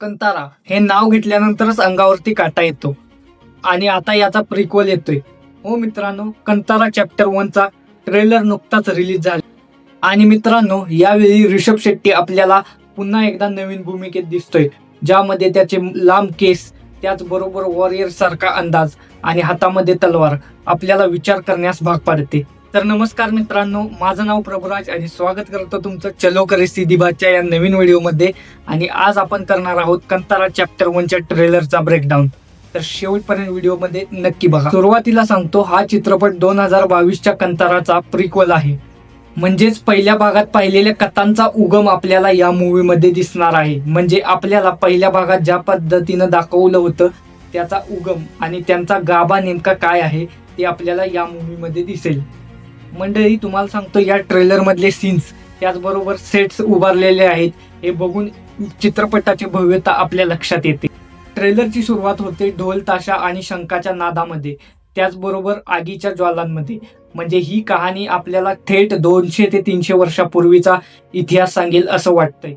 कंतारा हे नाव घेतल्यानंतरच अंगावरती काटा येतो. आणि आता याचा प्रिक्वल येतोय. हो मित्रांनो कंतारा चॅप्टर वनचा ट्रेलर नुकताच रिलीज झाला. आणि मित्रांनो यावेळी ऋषभ शेट्टी आपल्याला पुन्हा एकदा नवीन भूमिकेत दिसतोय. ज्यामध्ये त्याचे लांब केस त्याचबरोबर वॉरियर सारखा अंदाज आणि हातामध्ये तलवार आपल्याला विचार करण्यास भाग पाडते. तर नमस्कार मित्रांनो माझं नाव प्रभुराज आणि स्वागत करतो तुमचं चलो करे सीधी या नवीन व्हिडिओमध्ये. आणि आज आपण करणार आहोत कंतारा चॅप्टर वनच्या ट्रेलरचा ब्रेकडाऊन तर शेवटपर्यंत व्हिडिओमध्ये नक्की बघा. सुरुवातीला सांगतो हा चित्रपट दोन हजार बावीसच्या कंताराचा प्रिक्वल आहे. म्हणजेच पहिल्या भागात पाहिलेल्या कथांचा उगम आपल्याला या मूवीमध्ये दिसणार आहे. म्हणजे आपल्याला पहिल्या भागात ज्या पद्धतीनं दाखवलं होतं त्याचा उगम आणि त्यांचा गाभा नेमका काय आहे ते आपल्याला या मूवीमध्ये दिसेल. मंडळी तुम्हाला सांगतो या ट्रेलरमधले सीन्स त्याचबरोबर सेट्स उभारलेले आहेत. हे बघून चित्रपटाची भव्यता आपल्या लक्षात येते. ट्रेलरची सुरुवात होते ढोल ताशा आणि शंकाच्या नादामध्ये. त्याचबरोबर आगीच्या ज्वालांमध्ये. म्हणजे ही कहाणी आपल्याला थेट दोनशे ते तीनशे वर्षापूर्वीचा इतिहास सांगेल असं वाटतंय.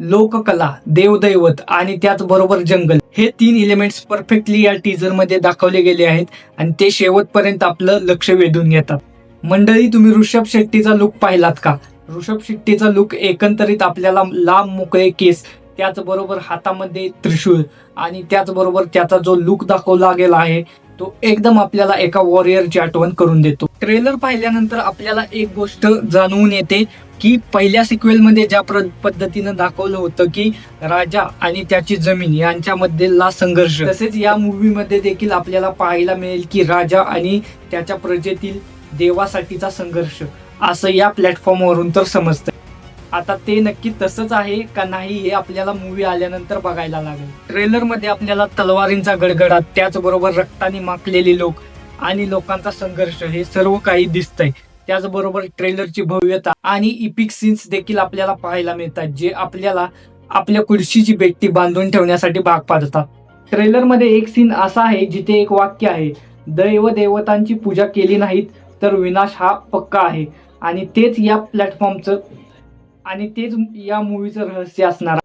लोककला देवदैवत आणि त्याचबरोबर जंगल हे तीन एलिमेंट्स परफेक्टली या टीजरमध्ये दाखवले गेले आहेत आणि ते शेवटपर्यंत आपलं लक्ष वेधून घेतात. मंडळी तुम्ही ऋषभ शेट्टीचा लुक पाहिलात का? ऋषभ शेट्टीचा लुक एकंदरीत आपल्याला लांब मोकळे केस त्याचबरोबर हातामध्ये त्रिशूळ आणि त्याचबरोबर त्याचा जो लुक दाखवला गेला आहे तो एकदम आपल्याला एका वॉरियरची आठवण करून देतो. ट्रेलर पाहिल्यानंतर आपल्याला एक गोष्ट जाणवून येते की पहिल्या सिक्वेल मध्ये ज्या प्र- पद्धतीनं दाखवलं होतं की राजा आणि त्याची जमीन यांच्यामधला संघर्ष तसेच या मूवीमध्ये देखील आपल्याला पाहायला मिळेल की राजा आणि त्याच्या प्रजेतील देवासाठीचा संघर्ष. असं या प्लॅटफॉर्मवरून तर समजतं आता ते नक्की तसंच आहे का नाही हे आपल्याला मूवी आल्यानंतर बघायला लागेल. ट्रेलरमध्ये आपल्याला तलवारींचा गडगडाट त्याचबरोबर रक्ताने माखलेले लोक आणि लोकांचा संघर्ष हे सर्व काही दिसतंय. त्याचबरोबर ट्रेलरची भव्यता आणि इपिक सीन्स देखील आपल्याला पाहायला मिळतात जे आपल्याला आपल्या खुर्शीची बेट्टी बांधून ठेवण्यासाठी भाग पाडतात. ट्रेलरमध्ये एक सीन असा आहे जिथे एक वाक्य आहे दैव देवतांची पूजा केली नाहीत तर विनाश हा पक्का आहे. आणि तेच या प्लॅटफॉर्मचं आणि तेच या मूवीचं रहस्य असणार.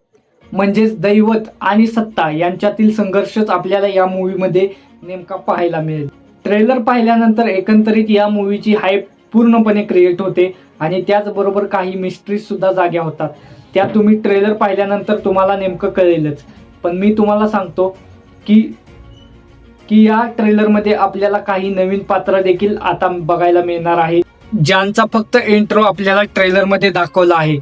म्हणजेच दैवत आणि सत्ता यांच्यातील संघर्षच आपल्याला या मूवीमध्ये नेमका पाहायला मिळेल. ट्रेलर पाहिल्यानंतर एकंदरीत या मूवीची हाईप पूर्णपणे क्रिएट होते आणि त्याचबरोबर काही मिस्ट्रीज सुद्धा जाग्या होतात. त्या तुम्ही ट्रेलर पाहिल्यानंतर तुम्हाला नेमकं कळेलच. पण मी तुम्हाला सांगतो की की या ट्रेलरमध्ये आपल्याला काही नवीन पात्र देखील आता बघायला मिळणार आहे. ज्यांचा फक्त इंट्रो आपल्याला ट्रेलरमध्ये दाखवला आहे.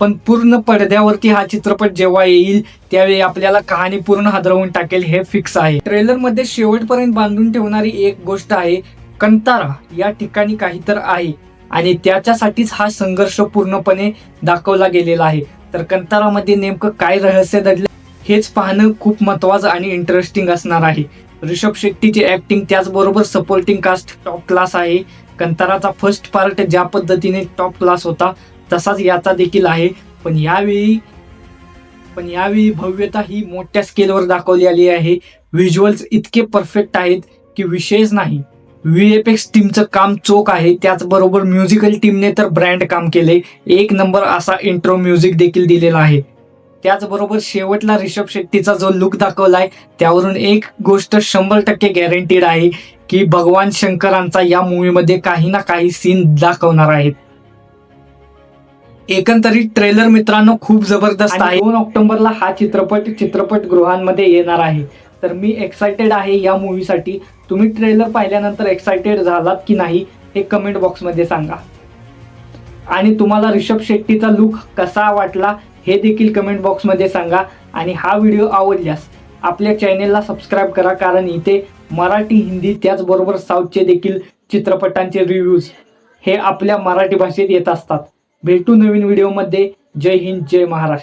पण पूर्ण पडद्यावरती हा चित्रपट जेव्हा येईल त्यावेळी आपल्याला कहाणी पूर्ण हादरवून टाकेल हे फिक्स आहे. ट्रेलरमध्ये शेवटपर्यंत बांधून ठेवणारी एक गोष्ट आहे कंतारा या ठिकाणी काही तर आहे. आणि त्याच्यासाठीच हा संघर्ष पूर्णपणे दाखवला गेलेला आहे. तर कंतारामध्ये नेमकं काय रहस्य दडलं हेच पाहणं खूप महत्वाचं आणि इंटरेस्टिंग असणार आहे. ऋषभ शेट्टीची ऍक्टिंग त्याचबरोबर सपोर्टिंग कास्ट टॉप क्लास आहे. कंताराचा फर्स्ट पार्ट ज्या पद्धतीने टॉप क्लास होता तसाच याचा देखील आहे. पण यावेळी पण यावेळी भव्यता ही मोठ्या स्केलवर दाखवली आली आहे. व्हिज्युअल्स इतके परफेक्ट आहेत की विषयच नाही. व्ही एफ एक्स टीमचं काम चोख आहे. त्याचबरोबर म्युझिकल टीमने तर ब्रँड काम केले. एक नंबर असा इंट्रो म्युझिक देखील दिलेला आहे. त्याचबरोबर शेवटला ऋषभ शेट्टीचा जो लुक दाखवलाय त्यावरून एक गोष्ट शंभर टक्के गॅरंटीड आहे की भगवान शंकरांचा या मूवीमध्ये काही ना काही सीन दाखवणार आहेत. एकंदरीत ट्रेलर मित्रांनो खूप जबरदस्त आहे. दोन ऑक्टोबरला हा चित्रपट चित्रपटगृहांमध्ये येणार आहे. तर मी एक्सायटेड आहे या मूवीसाठी तुम्ही ट्रेलर पाहिल्यानंतर एक्सायटेड झालात की नाही हे कमेंट बॉक्समध्ये सांगा. आणि तुम्हाला ऋषभ शेट्टीचा लुक कसा वाटला हे देखील कमेंट बॉक्समध्ये सांगा आणि हा व्हिडिओ आवडल्यास आपल्या चॅनेलला सबस्क्राईब करा कारण इथे मराठी हिंदी त्याचबरोबर साऊथचे देखील चित्रपटांचे रिव्ह्यूज हे आपल्या मराठी भाषेत येत असतात. भेटू नवीन व्हिडिओमध्ये जय हिंद जय महाराष्ट्र.